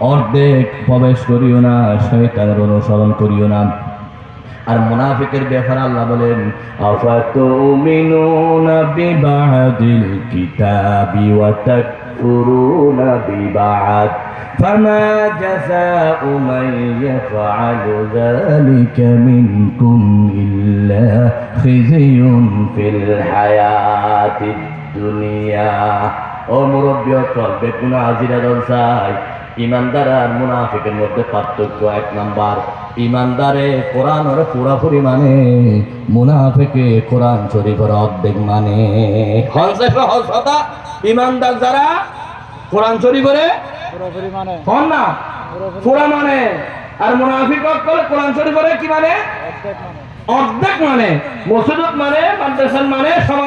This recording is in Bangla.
অর্ধেক প্রবেশ না অনুসরণ করিও না। আর মুনাফিকের ব্যাপার আল্লাহ বলেন, আফাতুমিনুনা বিবাদিল কিতাবি ওয়া তাক তাকফুরুনা বিবাদ فما جزاء من يفعل ذلك منكم إلا خزي في الحياة الدنيا ও মুরব্বী অকল বেকুন আজিরা দলসাই ইমানদার আর মুনাফিকের মধ্যে পার্থক্য এক নাম্বার। ইমানদারে কোরআন ওরা পুরাপুরি মানে মুনাফিকে কোরআন শরীফের অর্ধেক মানে। হসতা ইমানদার যারা কোরআন শরীফের পুরোপুরি মানে। হন না পুরা মানে। আর মুনাফিক কোরআন শরীফের কি মানে? অর্ধেক মানে। অর্ধেক মানে। মানে মাদ্রাসার মানে সমাজ